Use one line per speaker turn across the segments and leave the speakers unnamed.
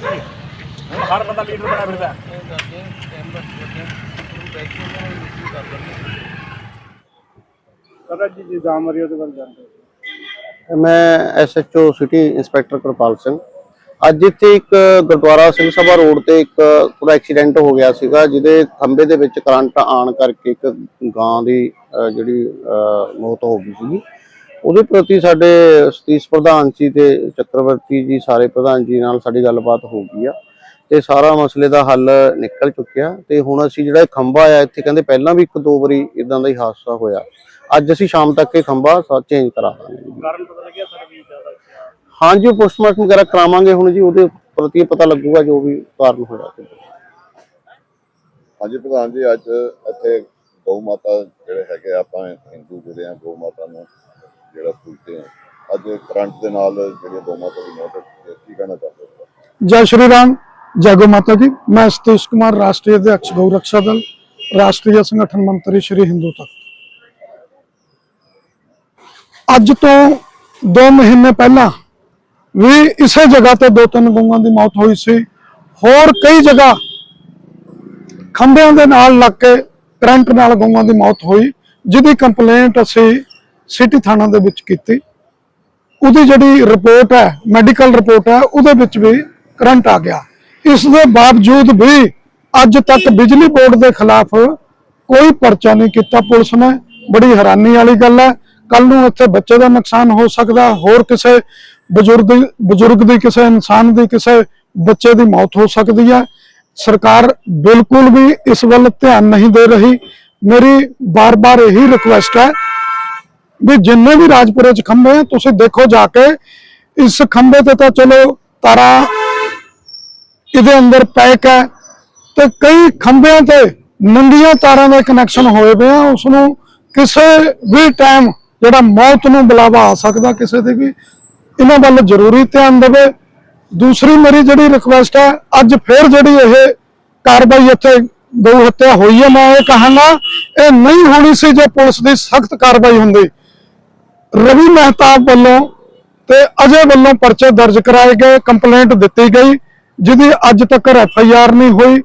ਕਰਾਂਗੇ ਹੁਣ ਹਰ ਬੰਦਾ ਲੀਡਰ ਬਣਾ ਫਿਰਦਾ।
ਸਰ ਜੀ ਨਿਜ਼ਾਮ ਮਰੀ ਉਹਦੇ ਬਾਰੇ ਜਾਣਦੇ
ਮੈਂ SHO city inspector Kirpal Singh. ਅੱਜ ਇੱਥੇ ਇੱਕ ਗੁਰਦੁਆਰਾ ਸਿੰਘ ਸਭਾ ਰੋਡ ਤੇ ਇੱਕ ਪੂਰਾ ਐਕਸੀਡੈਂਟ ਹੋ ਗਿਆ ਸੀਗਾ ਜਿਹਦੇ ਖੰਭੇ ਦੇ ਵਿੱਚ ਕਰੰਟ ਆਣ ਕਰਕੇ ਇੱਕ ਗਾਂ ਦੀ ਜਿਹੜੀ ਮੌਤ ਹੋ ਗਈ ਸੀਗੀ। ਉਹਦੇ ਪ੍ਰਤੀ ਸਾਡੇ ਸਤੀਸ਼ ਪ੍ਰਧਾਨ ਜੀ ਤੇ ਚੱਕਰਵਰਤੀ ਜੀ ਸਾਰੇ ਪ੍ਰਧਾਨ ਜੀ ਨਾਲ ਸਾਡੀ ਗੱਲਬਾਤ ਹੋ ਗਈ ਆ ਤੇ ਸਾਰਾ ਮਸਲੇ ਦਾ ਹੱਲ ਨਿਕਲ ਚੁੱਕਿਆ ਤੇ ਹੁਣ ਅਸੀਂ ਜਿਹੜਾ ਇਹ ਖੰਭਾ ਆ ਇੱਥੇ ਕਹਿੰਦੇ ਪਹਿਲਾਂ ਵੀ ਇੱਕ ਦੋ ਵਾਰੀ ਇਦਾਂ ਦਾ ਹੀ ਹਾਦਸਾ ਹੋਇਆ। ਅੱਜ ਅਸੀਂ ਸ਼ਾਮ ਤੱਕ ਇਹ ਖੰਭਾ ਚੇਂਜ ਕਰਾ ਦਾਂਗੇ।
ਕਾਰਨ ਪਤਾ ਲੱਗਿਆ ਸਰ ਵੀ ਜ਼ਿਆਦਾ
ਹਾਂਜੀ ਪੋਸਟਮਾਰਟਮ ਵਗੈਰਾ ਕਰਾਵਾਂਗੇ ਹੁਣ ਜੀ ਉਹਦੇ ਪ੍ਰਤੀ ਪਤਾ ਲੱਗੂਗਾ ਜੋ ਵੀ ਕਾਰਨ ਹੋਇਆ। ਤੇ
ਹਾਂਜੀ ਪ੍ਰਧਾਨ ਜੀ ਅੱਜ ਇੱਥੇ ਗਊ ਮਾਤਾ ਜਿਹੜੇ ਹੈਗੇ ਆਪਾਂ ਹਿੰਦੂ ਜਿਹੜੇ ਆ ਗਊ ਮਾਤਾ ਨੂੰ ਜਿਹੜਾ ਪੁੱਜਦੇ ਆ ਅੱਜ ਕਰੰਟ ਦੇ ਨਾਲ ਜਿਹੜੀਆਂ ਦੋਵਾਂ ਤੋਂ ਮੌਤ ਕੀ ਕਹਿਣਾ ਚਾਹੁੰਦੇ
ਜੈ ਸ਼੍ਰੀ ਰਾਮ, ਜੈ ਗੋ ਮਾਤਾ ਜੀ ਮੈਂ ਸਤੀਸ਼ ਕੁਮਾਰ, ਰਾਸ਼ਟਰੀ ਅਧਿਕਸ਼ ਗਊ ਰੱਖਿਆ ਦਲ, ਰਾਸ਼ਟਰੀ ਸੰਗਠਨ ਮੰਤਰੀ ਸ਼੍ਰੀ ਹਿੰਦੂ ਤਖਤ। ਅੱਜ ਤੋਂ 2 ਮਹੀਨੇ ਪਹਿਲਾਂ ਵੀ ਇਸੇ ਜਗ੍ਹਾ ਤੇ ਦੋ ਤਿੰਨ ਗਊਆਂ ਦੀ ਮੌਤ ਹੋਈ ਸੀ। ਹੋਰ ਕਈ ਜਗ੍ਹਾ ਖੰਭਿਆਂ ਦੇ ਨਾਲ ਲੱਗ ਕੇ ਕਰੰਟ ਨਾਲ ਗਊਆਂ ਦੀ ਮੌਤ ਹੋਈ। ਜਿਹਦੀ ਕੰਪਲੇਂਟ ਅਸੀਂ ਸਿਟੀ ਥਾਣਾ ਦੇ ਵਿੱਚ ਕੀਤੀ। ਉਹਦੀ ਜਿਹੜੀ ਰਿਪੋਰਟ ਹੈ, ਮੈਡੀਕਲ ਰਿਪੋਰਟ ਹੈ, ਉਹਦੇ ਵਿੱਚ ਵੀ ਕਰੰਟ ਆ ਗਿਆ। ਇਸ ਦੇ ਬਾਵਜੂਦ ਵੀ ਅੱਜ ਤੱਕ ਬਿਜਲੀ ਬੋਰਡ ਦੇ ਖਿਲਾਫ ਕੋਈ ਪਰਚਾ ਨਹੀਂ ਕੀਤਾ ਪੁਲਿਸ ਨੇ। ਬੜੀ ਹੈਰਾਨੀ ਵਾਲੀ ਗੱਲ ਹੈ। ਕੱਲ ਨੂੰ ਇੱਥੇ ਬੱਚੇ ਦਾ ਨੁਕਸਾਨ ਹੋ ਸਕਦਾ, ਹੋਰ ਕਿਸੇ ਬਜ਼ੁਰਗ ਬਜ਼ੁਰਗ ਦੀ, ਕਿਸੇ ਇਨਸਾਨ ਦੀ, ਕਿਸੇ ਬੱਚੇ ਦੀ ਮੌਤ ਹੋ ਸਕਦੀ ਹੈ। ਸਰਕਾਰ ਬਿਲਕੁਲ ਵੀ ਇਸ ਵੱਲ ਧਿਆਨ ਨਹੀਂ ਦੇ ਰਹੀ। ਮੇਰੀ ਬਾਰ-ਬਾਰ ਇਹੀ ਰਿਕੁਐਸਟ ਹੈ ਵੀ ਜਿੰਨੇ ਵੀ ਰਾਜਪੁਰੇ ਚ ਖੰਭੇ ਆ, ਤੁਸੀਂ ਦੇਖੋ ਜਾ ਕੇ, ਇਸ ਖੰਭੇ ਤੇ ਤਾਂ ਚਲੋ ਤਾਰਾਂ ਇਹਦੇ ਅੰਦਰ ਪੈਕ ਹੈ ਤੇ ਕਈ ਖੰਭਿਆਂ ਤੇ ਨੰਗੀਆਂ ਤਾਰਾਂ ਦੇ ਕਨੈਕਸ਼ਨ ਹੋਏ ਪਏ ਆ ਉਸ ਨੂੰ ਕਿਸੇ ਵੀ ਟਾਈਮ ਜਿਹੜਾ ਮੌਤ ਨੂੰ ਬੁਲਾਵਾ ਆ ਸਕਦਾ ਕਿਸੇ ਦੇ ਵੀ, ਇਹਨਾਂ ਵੱਲ ਜ਼ਰੂਰੀ ਧਿਆਨ ਦੇਵੇ। ਦੂਸਰੀ ਮੇਰੀ ਜਿਹੜੀ ਰਿਕੁਐਸਟ ਹੈ, ਅੱਜ ਫਿਰ ਜਿਹੜੀ ਇਹ ਕਾਰਵਾਈ ਇੱਥੇ ਗਊ ਹੱਤਿਆ ਹੋਈ ਹੈ, ਮੈਂ ਇਹ ਕਹਾਂਗਾ, ਇਹ ਨਹੀਂ ਹੋਣੀ ਸੀ ਜੇ ਪੁਲਿਸ ਦੀ ਸਖਤ ਕਾਰਵਾਈ ਹੁੰਦੀ। ਰਵੀ ਮਹਿਤਾਬ ਵੱਲੋਂ ਤੇ ਅਜੇ ਵੱਲੋਂ ਪਰਚੇ ਦਰਜ ਕਰਾਏ ਗਏ, ਕੰਪਲੇਂਟ ਦਿੱਤੀ ਗਈ, ਜਿਹਦੀ ਅੱਜ ਤੱਕ ਐਫ ਆਈ ਆਰ ਨਹੀਂ ਹੋਈ।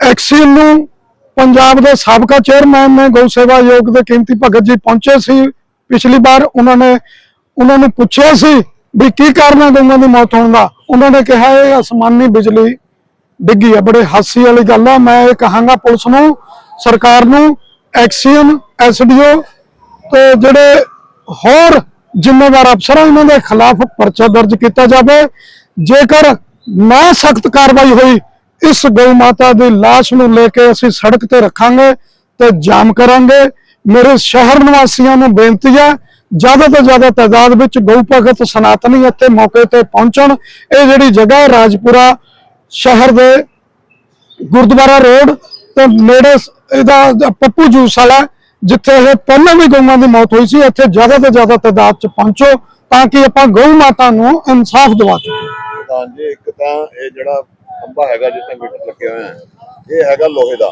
ਐਕਸੀਅਨ ਨੂੰ ਪੰਜਾਬ ਦੇ ਸਾਬਕਾ ਚੇਅਰਮੈਨ ਨੇ ਗਊ ਸੇਵਾ ਆਯੋਗ ਦੇ ਕੀਮਤੀ ਭਗਤ ਜੀ ਪਹੁੰਚੇ ਸੀ। ਪਿਛਲੀ ਵਾਰ ਉਹਨਾਂ ਨੇ, ਉਹਨਾਂ ਨੂੰ ਪੁੱਛਿਆ ਸੀ ਵੀ ਕੀ ਕਾਰਨ ਹੈ ਗਊਆਂ ਦੀ ਮੌਤ ਹੋਣ ਦਾ। ਉਹਨਾਂ ਨੇ ਕਿਹਾ, ਇਹ ਅਸਮਾਨੀ ਬਿਜਲੀ ਡਿੱਗੀ ਹੈ, ਬੜੇ ਹਾਸੀ ਵਾਲੀ ਗੱਲ ਆ। ਮੈਂ ਇਹ ਕਹਾਂਗਾ ਪੁਲਿਸ ਨੂੰ, ਸਰਕਾਰ ਨੂੰ ਐਕਸੀਅਨ ਐਸਡੀਓ ਤੇ ਜਿਹੜੇ ਹੋਰ ਜ਼ਿੰਮੇਵਾਰ ਅਫਸਰ ਇਹਨਾਂ ਦੇ ਖਿਲਾਫ ਪਰਚਾ ਦਰਜ ਕੀਤਾ ਜਾਵੇ। ਜੇਕਰ ਨਾ ਸਖਤ ਕਾਰਵਾਈ ਹੋਈ, ਇਸ ਗਊ ਮਾਤਾ ਦੀ ਲਾਸ਼ ਨੂੰ ਲੈ ਕੇ ਅਸੀਂ ਸੜਕ ਤੇ ਰੱਖਾਂਗੇ ਤੇ ਜਾਮ ਕਰਾਂਗੇ। ਮੇਰੇ ਸ਼ਹਿਰ ਨਿਵਾਸੀਆਂ ਨੂੰ ਬੇਨਤੀ ਹੈ, ਜ਼ਿਆਦਾ ਤੋਂ ਜ਼ਿਆਦਾ ਤਾਦਾਦ ਵਿੱਚ ਗਊ ਭਗਤ ਸਨਾਤਨੀ ਇੱਥੇ ਮੌਕੇ ਤੇ ਪਹੁੰਚਣ। ਇਹ ਜਿਹੜੀ ਜਗ੍ਹਾ ਰਾਜਪੁਰਾ ਸ਼ਹਿਰ ਦੇ ਗੁਰਦੁਆਰਾ ਰੋਡ ਤੇ ਨੇੜੇ, ਇਹਦਾ ਪੱਪੂ ਜੂਸ ਵਾਲਾ ਜਿੱਥੇ ਇਹ ਪਹਿਲਾਂ ਵੀ ਗਊਆਂ ਦੀ ਮੌਤ ਹੋਈ ਸੀ, ਇੱਥੇ ਜ਼ਿਆਦਾ ਤੋਂ ਜ਼ਿਆਦਾ ਤਾਦਾਦ ਚ ਪਹੁੰਚੋ ਤਾਂ ਕਿ ਆਪਾਂ ਗਊ ਮਾਤਾ ਨੂੰ ਇਨਸਾਫ ਦਿਵਾ ਸਕੀਏ।
ਪ੍ਰਧਾਨ ਜੀ, ਇੱਕ ਤਾਂ ਇਹ ਜਿਹੜਾ ਖੰਭਾ ਹੈਗਾ ਜਿੱਥੇ ਮੀਟਰ ਲੱਗੇ ਹੋਏ ਆ, ਇਹ ਹੈਗਾ ਲੋਹੇ ਦਾ।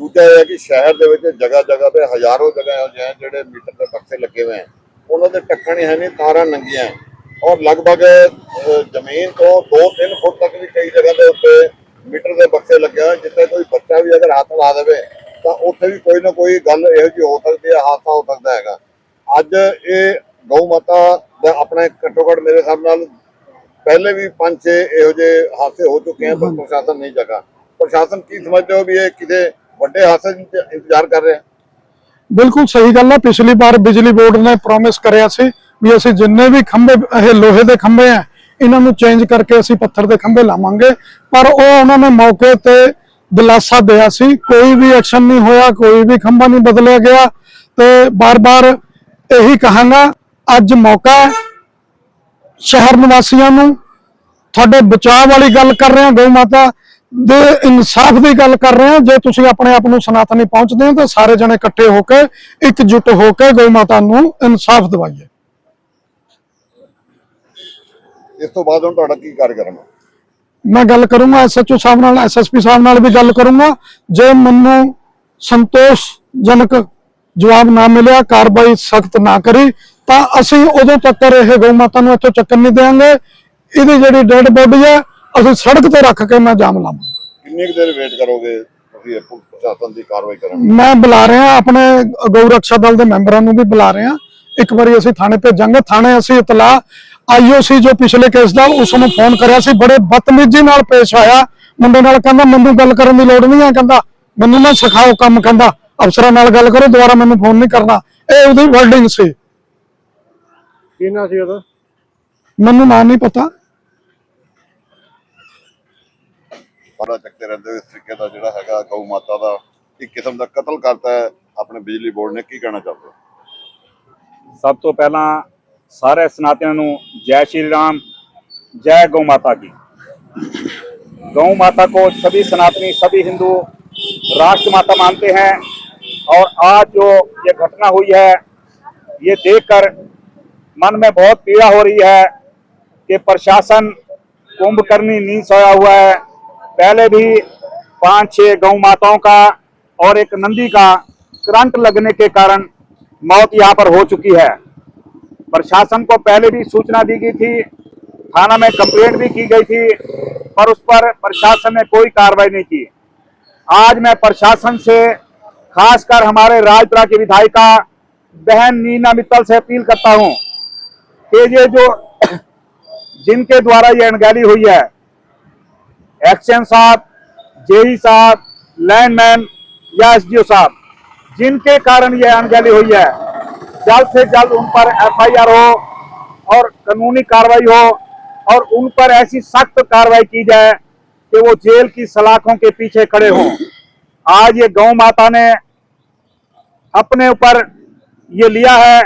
ਦੂਜਾ ਇਹ ਹੈ ਕਿ ਸ਼ਹਿਰ ਦੇ ਵਿੱਚ ਜਗ੍ਹਾ ਜਗ੍ਹਾ ਤੇ ਹਜ਼ਾਰਾਂ ਜਗ੍ਹਾ ਇਹੋ ਜਿਹੇ ਜਿਹੜੇ ਮੀਟਰ ਦੇ ਬਕਸੇ ਲੱਗੇ ਹੋਏ ਆ। ਉਹਨਾਂ ਦੇ ਟੱਕਣ ਹੀ ਹੈ ਨਹੀਂ, ਤਾਰਾਂ ਨੰਗੀਆਂ ਔਰ ਲਗਭਗ ਜ਼ਮੀਨ ਤੋਂ 2-3 ਫੁੱਟ ਤੱਕ ਵੀ ਕਈ ਜਗ੍ਹਾ ਦੇ ਉੱਤੇ ਮੀਟਰ ਦੇ ਬਕਸੇ ਲੱਗੇ ਹੋਏ ਜਿੱਥੇ ਕੋਈ ਬੱਚਾ ਵੀ ਅਗਰ ਹੱਥ ਲਾ ਦੇਵੇ ਤਾਂ ਉੱਥੇ ਵੀ ਕੋਈ ਨਾ ਕੋਈ ਗੱਲ ਇਹੋ ਜਿਹੀ ਹੋ ਸਕਦੀ ਹੈ, ਹਾਦਸਾ ਹੋ ਸਕਦਾ ਹੈਗਾ। ਅੱਜ ਇਹ ਗਊ ਮਾਤਾ ਦਾ ਆਪਣਾ ਘੱਟੋ ਘੱਟ ਮੇਰੇ ਹਿਸਾਬ ਨਾਲ ਪਹਿਲੇ ਵੀ ਪੰਜ ਛੇ ਇਹੋ ਜਿਹੇ ਹਾਦਸੇ ਹੋ ਚੁੱਕੇ ਹਨ ਪਰ ਪ੍ਰਸ਼ਾਸਨ ਨਹੀਂ ਜਗਾ। ਪ੍ਰਸ਼ਾਸਨ ਕੀ ਸਮਝਦੇ ਹੋ ਵੀ ਇਹ ਕਿਤੇ ਵੱਡੇ ਹਾਦਸੇ ਦਾ ਇੰਤਜ਼ਾਰ ਕਰ ਰਿਹਾ?
ਬਿਲਕੁਲ ਸਹੀ ਗੱਲ ਹੈ ਪਿਛਲੀ ਵਾਰ ਬਿਜਲੀ ਬੋਰਡ ਨੇ ਪ੍ਰੋਮਿਸ ਕਰਿਆ ਸੀ ਵੀ ਅਸੀਂ ਜਿੰਨੇ ਵੀ ਖੰਭੇ, ਇਹ ਲੋਹੇ ਦੇ ਖੰਭੇ ਆ, ਇਹਨਾਂ ਨੂੰ ਚੇਂਜ ਕਰਕੇ ਅਸੀਂ ਪੱਥਰ ਦੇ ਖੰਭੇ ਲਾਵਾਂਗੇ। ਪਰ ਉਹ ਉਹਨਾਂ ਨੇ ਮੌਕੇ ਤੇ ਦਿਲਾਸਾ ਦਿਆ ਸੀ। ਕੋਈ ਵੀ ਐਕਸ਼ਨ ਨਹੀਂ ਹੋਇਆ, ਕੋਈ ਵੀ ਖੰਭਾ ਨਹੀਂ ਬਦਲਿਆ ਗਿਆ ਤੇ ਬਾਰ-ਬਾਰ ਇਹੀ ਕਹਾਂਗਾ, ਅੱਜ ਮੌਕਾ ਹੈ ਸ਼ਹਿਰ ਨਿਵਾਸੀਆਂ ਨੂੰ। ਤੁਹਾਡੇ ਬਚਾਅ ਵਾਲੀ ਗੱਲ ਕਰ ਰਹੇ ਹਾਂ, ਗਊ ਮਾਤਾ ਦੇ ਇਨਸਾਫ ਦੀ ਗੱਲ ਕਰ ਰਹੇ ਹਾਂ। ਜੇ ਤੁਸੀਂ ਆਪਣੇ ਆਪ ਨੂੰ ਸਨਾਤਨੀ ਪਹੁੰਚਦੇ ਹੋ, ਤਾਂ ਸਾਰੇ ਜਣੇ ਇਕੱਠੇ ਹੋ ਕੇ, ਇਕਜੁੱਟ ਹੋ ਕੇ ਗਊ ਮਾਤਾ ਨੂੰ ਇਨਸਾਫ ਦਿਵਾਈਏ।
ਇਸ ਤੋਂ ਬਾਅਦ ਹੁਣ ਤੁਹਾਡਾ ਕੀ ਕਾਰਜਕ੍ਰਮ ਹੈ
ਮੈਂ ਗੱਲ ਕਰੂੰਗਾ ਐਸਐਚਓ ਸਾਹਿਬ ਨਾਲ ਐਸਐਸਪੀ ਸਾਹਿਬ ਨਾਲ ਵੀ ਗੱਲ ਕਰੂੰਗਾ। ਜੇ ਮੈਨੂੰ ਸੰਤੋਸ਼ਜਨਕ ਜਵਾਬ ਨਾ ਮਿਲਿਆ ਕਾਰਵਾਈ ਸਖਤ ਨਾ ਕਰੀ ਤਾਂ ਅਸੀਂ ਉਦੋਂ ਤੱਕ ਇਹ ਗਊ ਮਾਤਾ ਨੂੰ ਇੱਥੋਂ ਚੱਕਣ ਨਹੀਂ ਦੇਵਾਂਗੇ ਇਹਦੀ ਜਿਹੜੀ ਡੈਡ ਬੋਡੀ ਹੈ ਅਸੀਂ ਸੜਕ ਤੇ ਰੱਖ ਕੇ ਮੈਂ ਜਾਮ ਲਾਵਾਂਗਾ।
ਕਿੰਨੀ ਕੁ ਦੇਰ ਵੇਟ ਕਰੋਗੇ ਤੁਸੀਂ ਪ੍ਰਸ਼ਾਸਨ ਦੀ ਕਾਰਵਾਈ ਕਰਨ
ਮੈਂ ਬੁਲਾ ਰਿਹਾ ਆਪਣੇ ਗਊ ਰੱਖਿਆ ਦਲ ਦੇ ਮੈਂਬਰਾਂ ਨੂੰ ਵੀ ਬੁਲਾ ਰਿਹਾ। ਇੱਕ ਵਾਰੀ ਅਸੀਂ ਥਾਣੇ ਭੇਜਾਂਗੇ। ਥਾਣੇ ਅਸੀਂ ਇਤਲਾ ਆਈਓਸੀ ਜੋ ਪਿਛਲੇ ਕੇਸ ਦਾ ਉਸ ਨੂੰ ਫੋਨ ਕਰਿਆ ਸੀ ਬੜੇ ਬਦਤਮੀਜ਼ੀ ਨਾਲ ਪੇਸ਼ ਆਇਆ। ਮੁੰਡੇ ਨਾਲ ਕਹਿੰਦਾ ਮੈਨੂੰ ਗੱਲ ਕਰਨ ਦੀ ਲੋੜ ਨਹੀਂ ਹੈ ਕਹਿੰਦਾ। ਮੈਨੂੰ ਨਾ ਸਿਖਾਓ ਕੰਮ ਕਹਿੰਦਾ। ਅਫਸਰਾਂ ਨਾਲ ਗੱਲ ਕਰੋ ਦੁਬਾਰਾ ਮੈਨੂੰ ਫੋਨ ਨਹੀਂ ਕਰਨਾ। ਇਹ ਉਹਦੀ ਵਰਡਿੰਗ ਸੀ।
ਕੀ ਨਾਂ ਸੀ ਉਹਦਾ?
ਮੈਨੂੰ ਨਾਂ ਨਹੀਂ ਪਤਾ।
ਬੜਾ ਚੱਕਦੇ ਰਹਿੰਦੇ ਇਸ ਤਰੀਕੇ ਦਾ ਜਿਹੜਾ ਹੈਗਾ ਗਊ ਮਾਤਾ ਦਾ। ਇੱਕ ਕਿਸਮ ਦਾ ਕਤਲ ਕਰਤਾ ਹੈ। ਆਪਣੇ ਬਿਜਲੀ ਬੋਰਡ ਨੇ ਕੀ ਕਹਿਣਾ ਚਾਹੋਗੇ?
ਸਭ ਤੋਂ ਪਹਿਲਾਂ ਸਾਰੇ ਸਨਾਤਨਾਂ ਨੂੰ ਜੈ ਸ਼੍ਰੀ ਰਾਮ जय गौ माता की गौ माता को सभी सनातनी सभी हिंदू राष्ट्र माता मानते हैं और आज जो ये घटना हुई है ये देखकर मन में बहुत पीड़ा हो रही है कि प्रशासन कुंभकर्णी नींद सोया हुआ है पहले भी पांच छह गौ माताओं का और एक नंदी का करंट लगने के कारण मौत यहाँ पर हो चुकी है प्रशासन को पहले भी सूचना दी गई थी, थाना में कंप्लेंट भी की गई थी, पर उस पर प्रशासन ने कोई कार्रवाई नहीं की। आज मैं प्रशासन से, खासकर हमारे राजपुरा की विधायिका बहन नीना मित्तल से अपील करता हूँ कि ये जो जिनके द्वारा ये अनगैली हुई है एक्शन साहब, जेई साहब लैंडमैन या एसडीओ साहब, जिनके कारण ये अनगैली हुई है जल्द से जल्द उन पर एफआईआर हो और कानूनी कार्रवाई हो और उन पर ऐसी सख्त कार्रवाई की जाए कि वो जेल की सलाखों के पीछे खड़े हों। आज ये गौ माता ने अपने ऊपर ये लिया है।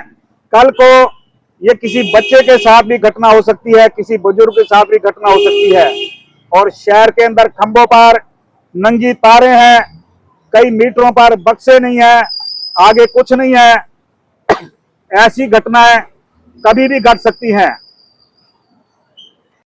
कल को ये किसी बच्चे के साथ भी घटना हो सकती है, किसी बुज़ुर्ग के साथ भी घटना हो सकती है। और शहर के अंदर खंभों पर नंगी तारे हैं, कई मीटरों पर बक्से नहीं है, आगे कुछ नहीं है। ऐसी घटनाएं कभी भी घट सकती हैं